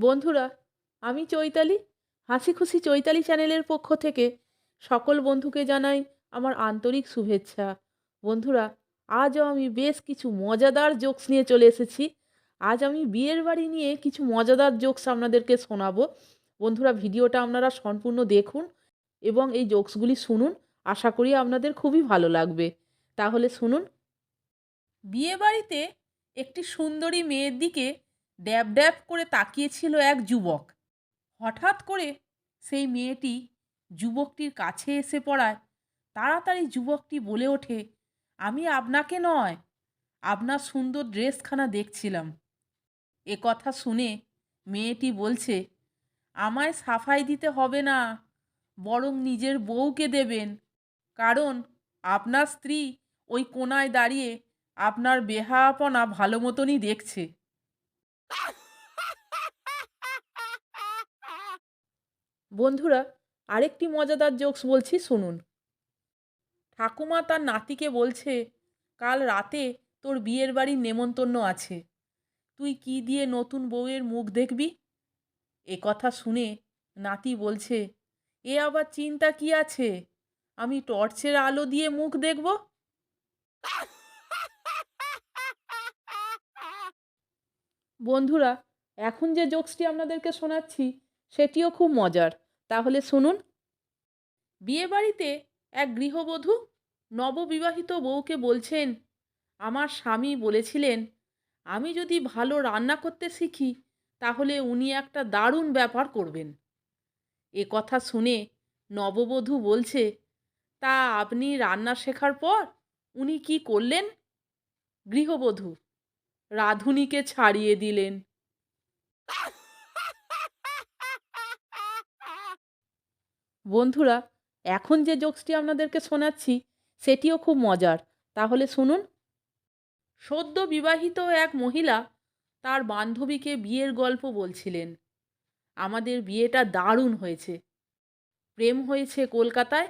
বন্ধুরা, আমি চৈতালি। হাসি খুশি চৈতালি চ্যানেলের পক্ষ থেকে সকল বন্ধুকে জানাই আমার আন্তরিক শুভেচ্ছা। বন্ধুরা, আজও আমি বেশ কিছু মজাদার জোকস নিয়ে চলে এসেছি। আজ আমি বিয়ের বাড়ি নিয়ে কিছু মজাদার জোকস আপনাদেরকে শোনাবো। বন্ধুরা, ভিডিওটা আপনারা সম্পূর্ণ দেখুন এবং এই জোকসগুলি শুনুন। আশা করি আপনাদের খুবই ভালো লাগবে। তাহলে শুনুন। বিয়ে বাড়িতে একটি সুন্দরী মেয়ের দিকে ড্যাব ড্যাব করে তাকিয়েছিল এক যুবক। হঠাৎ করে সেই মেয়েটি যুবকটির কাছে এসে পড়ায়, তাড়াতাড়ি যুবকটি বলে ওঠে, আমি আপনাকে নয়, আপনার সুন্দর ড্রেসখানা দেখছিলাম। এ কথা শুনে মেয়েটি বলছে, আমায় সাফাই দিতে হবে না, বরং নিজের বউকে দেবেন, কারণ আপনার স্ত্রী ওই কোনায় দাঁড়িয়ে আপনার বেহাপনা ভালো মতনই দেখছে। বন্ধুরা, আরেকটি মজাদার জোকস বলছি, শুনুন। ঠাকুমা তার নাতিকে বলছে, কাল রাতে তোর বিয়ের বাড়ির নেমন্তন্ন আছে। তুই কি দিয়ে নতুন বউয়ের মুখ দেখবি? এ কথা শুনে নাতি বলছে, এ আবার চিন্তা কি আছে? আমি টর্চের আলো দিয়ে মুখ দেখব? বন্ধুরা, এখন যে জোকসটি আপনাদেরকে শোনাচ্ছি, সেটিও খুব মজার। তাহলে শুনুন। বিয়েবাড়িতে এক গৃহবধূ নববিবাহিত বউকে বলছেন, আমার স্বামী বলেছিলেন, আমি যদি ভালো রান্না করতে শিখি, তাহলে উনি একটা দারুণ ব্যাপার করবেন। এ কথা শুনে নববধূ বলছে, তা আপনি রান্না শেখার পর উনি কি করলেন? গৃহবধূ রাঁধুনিকে ছাড়িয়ে দিলেন। বন্ধুরা, এখন যে জোকসটি আপনাদেরকে শোনাচ্ছি, সেটিও খুব মজার। তাহলে শুনুন। সদ্য বিবাহিত এক মহিলা তার বান্ধবীকে বিয়ের গল্প বলছিলেন। আমাদের বিয়েটা দারুণ হয়েছে। প্রেম হয়েছে কলকাতায়,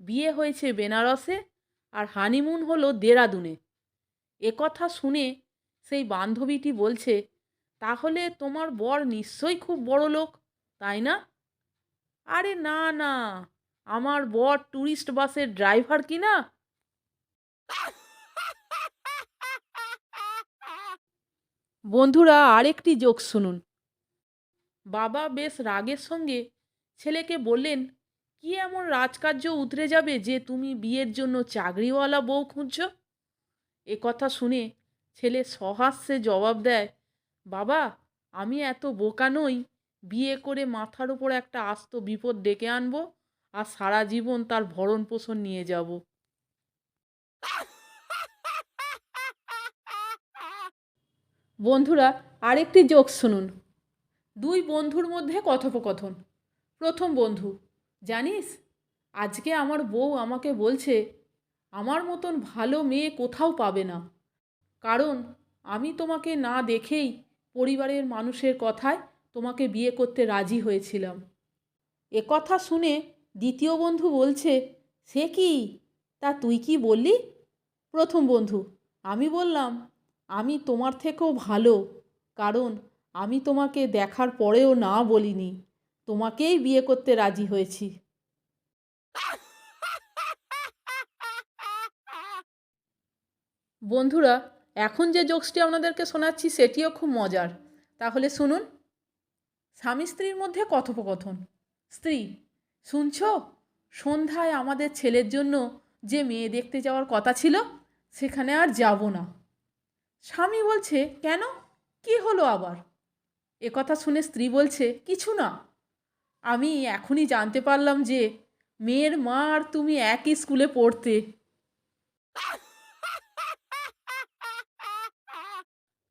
বিয়ে হয়েছে বেনারসে, আর হানিমুন হলো দেরাদুনে। একথা শুনে সেই বান্ধবীটি বলছে, তাহলে তোমার বর নিশ্চয়ই খুব বড় লোক, তাই না? আরে না না, আমার বর ট্যুরিস্ট বাসের ড্রাইভার কি না? বন্ধুরা, আরেকটি জোক শুনুন। বাবা বেশ রাগের সঙ্গে ছেলেকে বললেন, কি এমন রাজকার্য উতরে যাবে যে তুমি বিয়ের জন্য চাকরিওয়ালা বউ খুঁজছ? কথা শুনে ছেলে সহাস্যে জবাব দেয়, বাবা, আমি এত বোকা নই। বিয়ে করে মাথার উপর একটা আস্ত বিপদ ডেকে আনব আর সারা জীবন তার ভরণ পোষণ নিয়ে যাব। বন্ধুরা, আরেকটি জোক শুনুন। দুই বন্ধুর মধ্যে কথোপকথন। প্রথম বন্ধু, জানিস, আজকে আমার বউ আমাকে বলছে, আমার মতন ভালো মেয়ে কোথাও পাবে না। কারণ আমি তোমাকে না দেখেই পরিবারের মানুষের কথায় তোমাকে বিয়ে করতে রাজি হয়েছিলাম। এ কথা শুনে দ্বিতীয় বন্ধু বলছে, সে কি? তা তুই কি বললি? প্রথম বন্ধু। আমি বললাম, আমি তোমার থেকেও ভালো, কারণ আমি তোমাকে দেখার পরেও না বলিনি। তোমাকেই বিয়ে করতে রাজি হয়েছি। বন্ধুরা এখন যে জোকসটি আপনাদেরকে শোনাচ্ছি, সেটিও খুব মজার। তাহলে শুনুন। স্বামী স্ত্রীর মধ্যে কথোপকথন। স্ত্রী, শুনছ? সন্ধ্যায় আমাদের ছেলের জন্য যে মেয়ে দেখতে যাওয়ার কথা ছিল, সেখানে আর যাব না। স্বামী বলছে, কেন? কি হলো আবার? এ কথা শুনে স্ত্রী বলছে, কিছু না। আমি এখনই জানতে পারলাম যে, মেয়ের মা আর তুমি একই স্কুলে পড়তে।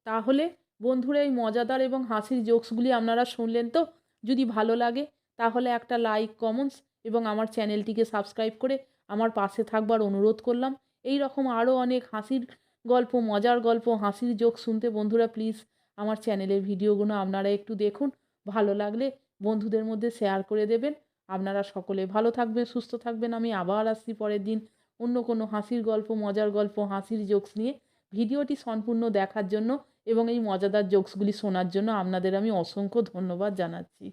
তাহলে বন্ধুরা, এই মজাদার এবং হাসির জোকসগুলি আপনারা শুনলেন তো? যদি ভালো লাগে, তাহলে একটা লাইক কমেন্টস এবং আমার চ্যানেলটিকে সাবস্ক্রাইব করে আমার পাশে থাকবার অনুরোধ করলাম। এই রকম আরও অনেক হাসির গল্প, মজার গল্প, হাসির জোক শুনতে বন্ধুরা প্লিজ আমার চ্যানেলের ভিডিওগুলো আপনারা একটু দেখুন। ভালো লাগলে বন্ধুদের মধ্যে শেয়ার করে দেবেন। আপনারা সকলে ভালো থাকবেন, সুস্থ থাকবেন। আমি আবার আসছি পরের দিন অন্য কোনো হাসির গল্প, মজার গল্প, হাসির জোকস নিয়ে। ভিডিওটি সম্পূর্ণ দেখার জন্য এবং এই মজাদার জোকসগুলি শোনার জন্য আপনাদের আমি অসংখ্য ধন্যবাদ জানাচ্ছি।